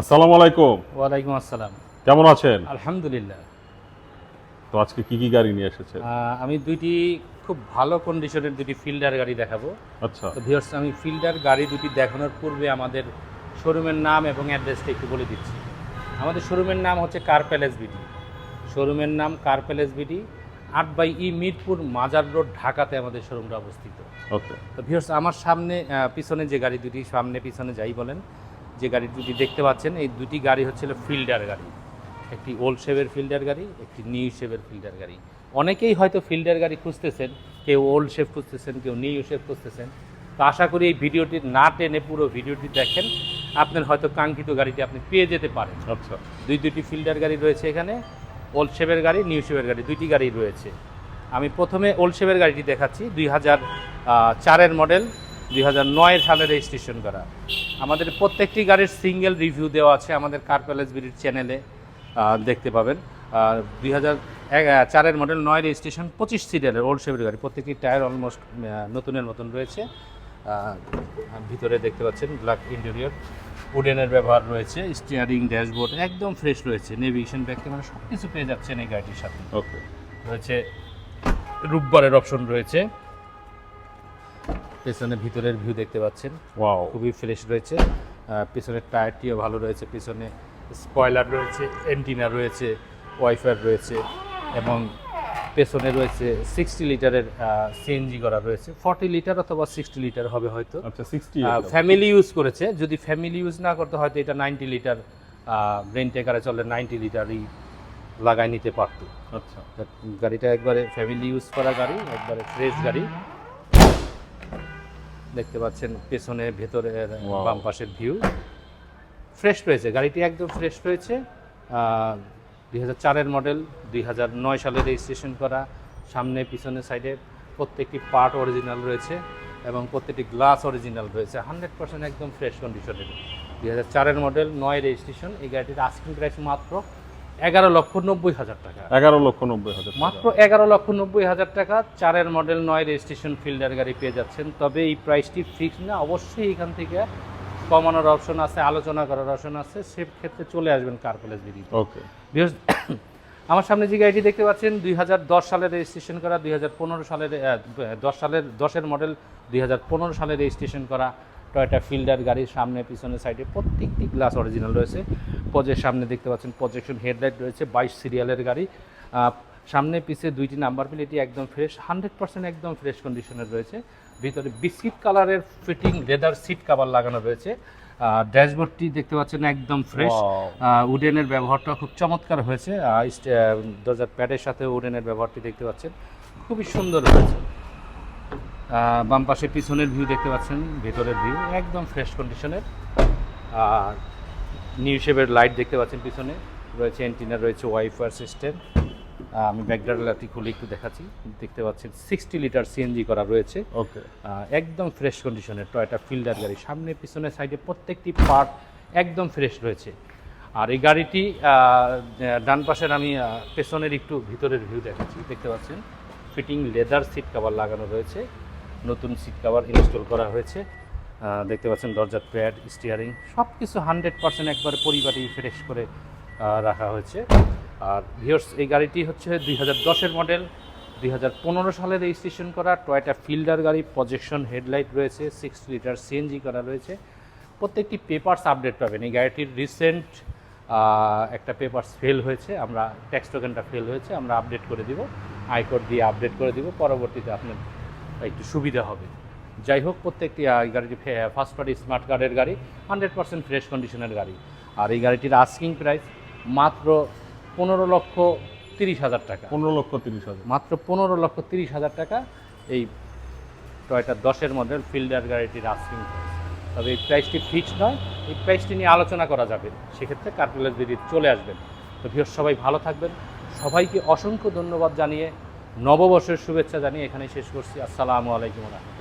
আসসালামু আলাইকুম। ওয়ালাইকুম আসসালাম। কেমন আছেন? আলহামদুলিল্লাহ। তো আজকে কি কি গাড়ি নিয়ে এসেছেন আমি দুইটি খুব ভালো কন্ডিশনের দুটি ফিল্ডার গাড়ি দেখাবো। আচ্ছা। তো ভিউয়ার্স আমি ফিল্ডার গাড়ি দুটি দেখানোর পূর্বে আমাদের শোরুমের নাম এবং অ্যাড্রেসটা একটু বলে দিচ্ছি। আমাদের শোরুমের নাম হচ্ছে কার প্যালেস বিডি শোরুমের নাম কার প্যালেস বিডি আট by E Mirpur Mazar road ঢাকাতে আমাদের শোরুমটা অবস্থিত। ওকে। তো ভিউয়ার্স আমার সামনে পিছনে যে গাড়ি দুটি সামনে পিছনে যাই বলেন যে গাড়ি দুটি দেখতে পাচ্ছেন এই দুটি গাড়ি হচ্ছিল ফিল্ডার গাড়ি। একটি ওল্ড শেভের ফিল্ডার গাড়ি একটি নিউ শেভের ফিল্ডার গাড়ি। অনেকেই হয়তো ফিল্ডার গাড়ি খুঁজতেছেন কেউ ওল্ড শেভ খুঁজতেছেন কেউ নিউ শেভ খুঁজতেছেন। তো আশা করি এই ভিডিওটি না টেনে পুরো ভিডিওটি দেখেন। আপনার হয়তো কাঙ্ক্ষিত গাড়িটি আপনি পেয়ে যেতে পারেন। আচ্ছা। দুই দুটি ফিল্ডার গাড়ি রয়েছে এখানে ওল্ড শেভের গাড়ি নিউ শেভের গাড়ি দুইটি গাড়ি রয়েছে। আমি প্রথমে ওল্ড শেভের গাড়িটি দেখাচ্ছি দুই হাজার চারের মডেল দুই হাজার নয়ের সালে রেজিস্ট্রেশন করা। আমাদের প্রত্যেকটি গাড়ির সিঙ্গেল রিভিউ দেওয়া আছে আমাদের কার প্যালেস বিডির চ্যানেলে দেখতে পাবেন। দুই হাজার চারের মডেল নয় রেজিস্ট্রেশন পঁচিশ সিরিয়ালের ওল্ড শেভের গাড়ি। প্রত্যেকটি টায়ার অলমোস্ট নতুনের মতন রয়েছে। ভিতরে দেখতে পাচ্ছেন ব্ল্যাক ইন্টেরিয়র উডেনের ব্যবহার রয়েছে স্টিয়ারিং ড্যাশবোর্ড একদম ফ্রেশ রয়েছে। নেভিগেশন ব্যাগ ক্যামেরা সব কিছু পেয়ে যাচ্ছেন এই গাড়িটির সাথে। ওকে রয়েছে রূপবারের অপশন রয়েছে। পেছনে ভিতরের ভিউ দেখতে পাচ্ছেন। ওয়াও খুবই ফ্রেশ রয়েছে। পেছনের টায়ারটিও ভালো রয়েছে পেছনে স্পয়লার রয়েছে এন্টিনা রয়েছে ওয়াইফার রয়েছে এবং পেছনে রয়েছে সিক্সটি লিটারের সিএনজি করা রয়েছে। ফর্টি লিটার অথবা সিক্সটি লিটার হবে হয়তো। আচ্ছা ফ্যামিলি ইউজ করেছে। যদি ফ্যামিলি ইউজ না করতে হয়তো এটা নাইনটি লিটার ব্রেন টেকারে চলে নাইনটি লিটারই লাগাই নিতে পারতো। আচ্ছা। গাড়িটা একবারে ফ্যামিলি ইউজ করা গাড়ি একবারে ফ্রেশ গাড়ি। দেখতে পাচ্ছেন পেছনে ভেতরে. বাম পাশের ভিউ ফ্রেশ রয়েছে গাড়িটি একদম ফ্রেশ রয়েছে। দুই হাজার চারের মডেল দুই হাজার নয় সালে রেজিস্ট্রেশন করা সামনে পিছনে সাইডে প্রত্যেকটি পার্ট অরিজিনাল রয়েছে এবং প্রত্যেকটি গ্লাস অরিজিনাল রয়েছে। হান্ড্রেড পার্সেন্ট একদম ফ্রেশ কন্ডিশনের দুই হাজার চারের মডেল নয় রেজিস্ট্রেশন এই গাড়িটির আস্কিং প্রাইস মাত্র এগারো লক্ষ নব্বই হাজার টাকা। এগারো লক্ষ নব্বই হাজার। মাত্র এগারো লক্ষ নব্বই হাজার টাকা চারের মডেল নয় রেজিস্ট্রেশন ফিল্ডার গাড়ি পেয়ে যাচ্ছেন। তবে এই প্রাইসটি ফিক্স না অবশ্যই এখান থেকে কমানোর অপশন আছে আলোচনা করার অপশন আছে। সে ক্ষেত্রে চলে আসবেন কার প্যালেস বিডিতে। ওকে আমার সামনে যে গাড়িটি দেখতে পাচ্ছেন দুই হাজার দশ সালের রেজিস্ট্রেশন করা দুই হাজার পনেরো সালের দশ সালের দশের মডেল দুই হাজার পনেরো সালে রেজিস্ট্রেশন করা টয়টা ফিল্ডার গাড়ির সামনে পিছনে সাইডে প্রত্যেকটি গ্লাস অরিজিনাল রয়েছে। পজের সামনে দেখতে পাচ্ছেন প্রজেকশন হেডলাইট রয়েছে বাইশ সিরিয়ালের গাড়ি। সামনে পিছে দুইটি নাম্বার প্লেটই একদম ফ্রেশ হান্ড্রেড পার্সেন্ট একদম ফ্রেশ কন্ডিশনের রয়েছে। ভিতরে বিস্কিট কালারের ফিটিং লেদার সিট কাভার লাগানো রয়েছে। ড্যাশবোর্ডটি দেখতে পাচ্ছেন একদম ফ্রেশ. উডেনের ব্যবহারটা খুব চমৎকার হয়েছে। দরজার প্যাডের সাথে উডেনের ব্যবহারটি দেখতে পাচ্ছেন খুবই সুন্দর হয়েছে। বাম পাশে পিছনের ভিউ দেখতে পাচ্ছেন ভেতরের ভিউ একদম ফ্রেশ কন্ডিশনের আর নিউ শেপের লাইট দেখতে পাচ্ছেন পিছনে। রয়েছে এন্টিনা রয়েছে ওয়াইফার সিস্টেম আমি ব্যাকগ্রাউন্ডটি খুলে একটু দেখাচ্ছি। দেখতে পাচ্ছেন সিক্সটি লিটার সিএনজি করা রয়েছে। ওকে একদম ফ্রেশ কন্ডিশনের টয়টা ফিল্ডার গাড়ি। সামনে পিছনে সাইডে প্রত্যেকটি পার্ট একদম ফ্রেশ রয়েছে। আর এই গাড়িটি ডান পাশের আমি পেছনের একটু ভিতরের ভিউ দেখাচ্ছি। দেখতে পাচ্ছেন ফিটিং লেদার সিট কাভার লাগানো রয়েছে। নতুন সিট কাভার ইনস্টল করা হয়েছে। দেখতে পাচ্ছেন দরজার প্যাড স্টিয়ারিং সব কিছু হান্ড্রেড পার্সেন্ট একবারে পরিবারই ফ্রেশ করে রাখা হয়েছে। আর ভিওর্স এই গাড়িটি হচ্ছে দুই হাজার দশের মডেল দুই হাজার পনেরো সালে রেজিস্ট্রেশন করা টয়টা ফিল্ডার গাড়ি প্রজেকশন হেডলাইট রয়েছে সিক্স লিটার সিএনজি করা রয়েছে। প্রত্যেকটি পেপারস আপডেট পাবেন। এই গাড়িটির রিসেন্ট একটা পেপারস ফেল হয়েছে, আমরা ট্যাক্স টোকেনটা ফেল হয়েছে, আমরা আপডেট করে দিব আয়কর দিয়ে আপডেট করে দিব, পরবর্তীতে আপনার একটু সুবিধা হবে। যাই হোক প্রত্যেকটি এই গাড়িটি ফার্স্ট পার্টি স্মার্ট কার্ডের গাড়ি হান্ড্রেড পার্সেন্ট ফ্রেশ কন্ডিশনের গাড়ি। আর এই গাড়িটির আস্কিং প্রাইস মাত্র পনেরো লক্ষ তিরিশ হাজার টাকা। পনেরো লক্ষ তিরিশ হাজার। মাত্র পনেরো লক্ষ তিরিশ হাজার টাকা এই টয়টা দশের মডেল ফিল্ডার গাড়িটির আস্কিং প্রাইস তবে এই প্রাইসটি ফিক্সড নয় এই প্রাইসটি নিয়ে আলোচনা করা যাবে। সেক্ষেত্রে কার্পুলের দিদি চলে আসবেন তো ভিউর সবাই ভালো থাকবেন। সবাইকে অসংখ্য ধন্যবাদ জানিয়ে নববর্ষের শুভেচ্ছা জানিয়ে এখানে শেষ করছি। আসসালামু আলাইকুম রহমতুল্লাহ।